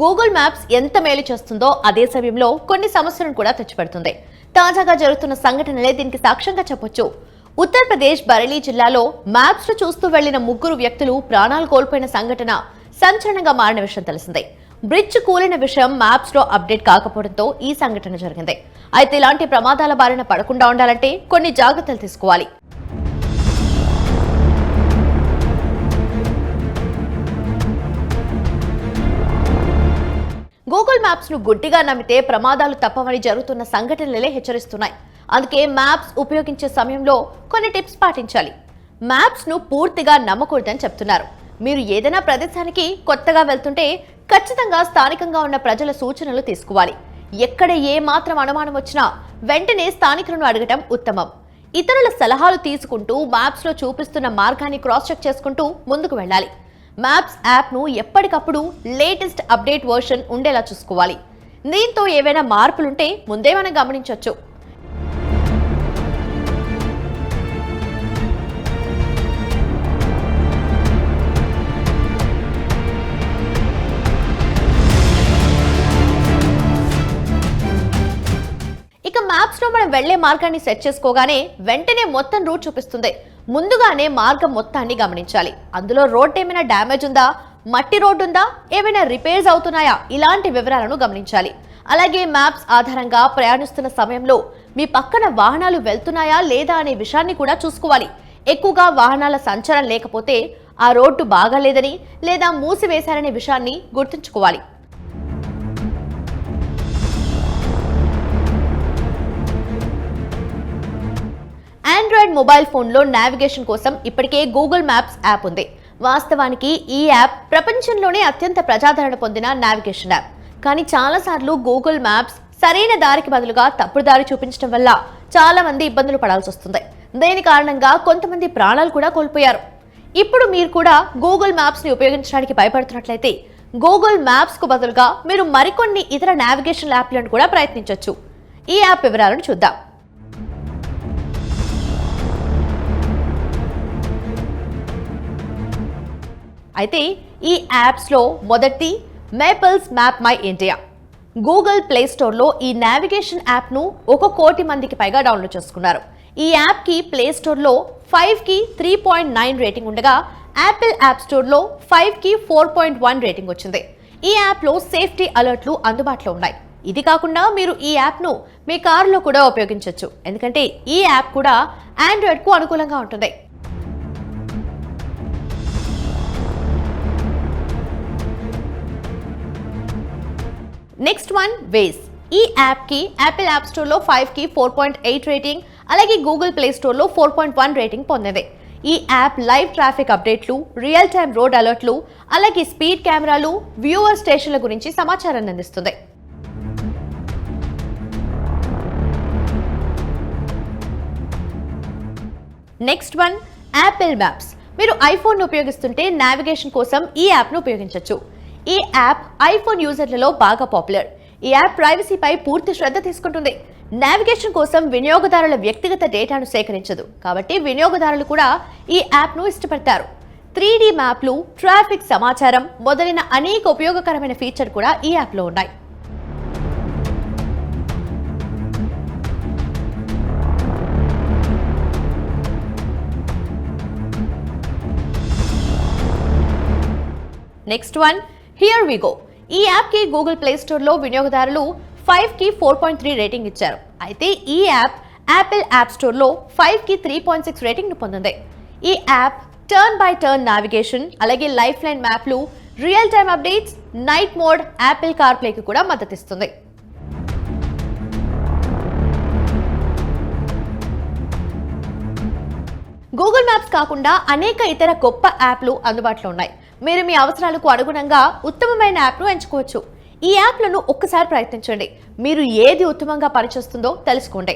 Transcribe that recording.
Google maps ఎంత మేలు చేస్తుందో అదే సమయంలో కొన్ని సమస్యలను కూడా తెచ్చిపెడుతుంది. తాజాగా జరుగుతున్న సంఘటనలే దీనికి సాక్ష్యంగా చెప్పొచ్చు. ఉత్తరప్రదేశ్ బరెలీ జిల్లాలో మ్యాప్స్లో చూస్తూ వెళ్ళిన ముగ్గురు వ్యక్తులు ప్రాణాలు కోల్పోయిన సంఘటన సంచలనంగా మారిన విషయం తెలిసిందే. బ్రిడ్జ్ కూలిన విషయం మ్యాప్స్లో అప్డేట్ కాకపోవడంతో ఈ సంఘటన జరిగింది. అయితే ఇలాంటి ప్రమాదాల బారిన పడకుండా ఉండాలంటే కొన్ని జాగ్రత్తలు తీసుకోవాలి. గూగుల్ మ్యాప్స్ను గుడ్డిగా నమ్మితే ప్రమాదాలు తప్పవని జరుగుతున్న సంఘటనలే హెచ్చరిస్తున్నాయి. అందుకే మ్యాప్స్ ఉపయోగించే సమయంలో కొన్ని టిప్స్ పాటించాలి. మ్యాప్స్ను పూర్తిగా నమ్మకూడదని చెప్తున్నారు. మీరు ఏదైనా ప్రదేశానికి కొత్తగా వెళ్తుంటే ఖచ్చితంగా స్థానికంగా ఉన్న ప్రజల సూచనలు తీసుకోవాలి. ఎక్కడ ఏ మాత్రం అనుమానం వచ్చినా వెంటనే స్థానికులను అడగటం ఉత్తమం. ఇతరుల సలహాలు తీసుకుంటూ మ్యాప్స్లో చూపిస్తున్న మార్గాన్ని క్రాస్ చెక్ చేసుకుంటూ ముందుకు వెళ్ళాలి. మ్యాప్స్ యాప్ను ఎప్పటికప్పుడు లేటెస్ట్ అప్డేట్ వర్షన్ ఉండేలా చూసుకోవాలి. దీంతో ఏవైనా మార్పులుంటే ముందే మనం గమనించవచ్చు ఇక మ్యాప్స్లో మనం వెళ్ళే మార్గాన్ని సెట్ చేసుకోగానే వెంటనే మొత్తం రూట్ చూపిస్తుంది. ముందుగానే మార్గం మొత్తాన్ని గమనించాలి. అందులో రోడ్ ఏమైనా డ్యామేజ్ ఉందా? మట్టి రోడ్డు ఉందా? ఏమైనా రిపేర్స్ అవుతున్నాయా? ఇలాంటి వివరాలను గమనించాలి. అలాగే మ్యాప్స్ ఆధారంగా ప్రయాణిస్తున్న సమయంలో మీ పక్కన వాహనాలు వెళ్తున్నాయా లేదా అనే విషయాన్ని కూడా చూసుకోవాలి. ఎక్కువగా వాహనాల సంచారం లేకపోతే ఆ రోడ్డు బాగాలేదని లేదా మూసివేశారనే విషయాన్ని గుర్తుంచుకోవాలి. ఆండ్రాయిడ్ మొబైల్ ఫోన్లో నావిగేషన్ కోసం ఇప్పటికే గూగుల్ మ్యాప్స్ యాప్ ఉంది. వాస్తవానికి ఈ యాప్ ప్రపంచంలోనే అత్యంత ప్రజాదరణ పొందిన నావిగేషన్ యాప్ కానీ చాలాసార్లు గూగుల్ మ్యాప్స్ సరైన దారికి బదులుగా తప్పుడు దారి చూపించడం వల్ల చాలా మంది ఇబ్బందులు పడాల్సి వస్తుంది. దీని కారణంగా కొంతమంది ప్రాణాలు కూడా కోల్పోయారు. ఇప్పుడు మీరు కూడా గూగుల్ మ్యాప్స్ని ఉపయోగించడానికి భయపడుతున్నట్లయితే గూగుల్ మ్యాప్స్కు బదులుగా మీరు మరికొన్ని ఇతర నావిగేషన్ యాప్లను కూడా ప్రయత్నించవచ్చు ఈ యాప్ వివరాలను చూద్దాం. అయితే ఈ యాప్స్లో మొదటి Mappls map my India Google play స్టోర్లో ఈ నావిగేషన్ యాప్ను ఒక కోటి మందికి పైగా డౌన్లోడ్ చేసుకున్నారు. ఈ యాప్కి ప్లే స్టోర్లో ఫైవ్కి త్రీ పాయింట్ నైన్ రేటింగ్ ఉండగా యాపిల్ యాప్ స్టోర్లో ఫైవ్కి ఫోర్ పాయింట్ వన్ రేటింగ్ వచ్చింది. ఈ యాప్లో సేఫ్టీ అలర్ట్లు అందుబాటులో ఉన్నాయి. ఇది కాకుండా మీరు ఈ యాప్ను మీ కారులో కూడా ఉపయోగించవచ్చు ఎందుకంటే ఈ యాప్ కూడా ఆండ్రాయిడ్కు అనుకూలంగా ఉంటుంది. నెక్స్ట్ వన్ వేస్ ఈ యాప్కి యాపిల్ యాప్ స్టోర్లో ఫైవ్కి ఫోర్ పాయింట్ ఎయిట్ రేటింగ్ అలాగే గూగుల్ ప్లే స్టోర్లో ఫోర్ పాయింట్ వన్ రేటింగ్ పొందింది. ఈ యాప్ లైవ్ ట్రాఫిక్ అప్డేట్లు రియల్ టైమ్ రోడ్ అలర్ట్లు అలాగే స్పీడ్ కెమెరాలు వ్యూవర్ స్టేషన్ల గురించి సమాచారాన్ని అందిస్తుంది. నెక్స్ట్ వన్ యాపిల్ మ్యాప్స్ మీరు ఐఫోన్ ఉపయోగిస్తుంటే నావిగేషన్ కోసం ఈ యాప్ను ఉపయోగించవచ్చు ఈ యాప్ ఐఫోన్ యూజర్లలో బాగా పాపులర్. ఈ యాప్ ప్రైవసీపై పూర్తి శ్రద్ధ తీసుకుంటుంది. నావిగేషన్ కోసం వినియోగదారుల వ్యక్తిగత డేటాను సేకరించదు. కాబట్టి వినియోగదారులు కూడా ఈ యాప్ను ఇష్టపడతారు. త్రీ డి మ్యాప్లు ట్రాఫిక్ సమాచారం మొదలైన అనేక ఉపయోగకరమైన ఫీచర్ కూడా ఈ యాప్లో ఉన్నాయి. Next one here we go ఈ యాప్కి గూగుల్ ప్లే స్టోర్లో వినియోగదారులు ఫైవ్కి ఫోర్ పాయింట్ త్రీ రేటింగ్ ఇచ్చారు. అయితే ఈ యాప్ యాపిల్ యాప్ స్టోర్లో ఫైవ్కి త్రీ పాయింట్ సిక్స్ రేటింగ్ను పొందింది. ఈ app turn by turn navigation అలాగే life line మ్యాప్లు real time updates night mode Apple car ప్లేకి కూడా మద్దతిస్తుంది. గూగుల్ మ్యాప్స్ కాకుండా అనేక ఇతర గొప్ప యాప్లు అందుబాటులో ఉన్నాయి. మీరు మీ అవసరాలకు అనుగుణంగా ఉత్తమమైన యాప్ను ఎంచుకోవచ్చు. ఈ యాప్లను ఒక్కసారి ప్రయత్నించండి. మీరు ఏది ఉత్తమంగా పనిచేస్తుందో తెలుసుకోండి.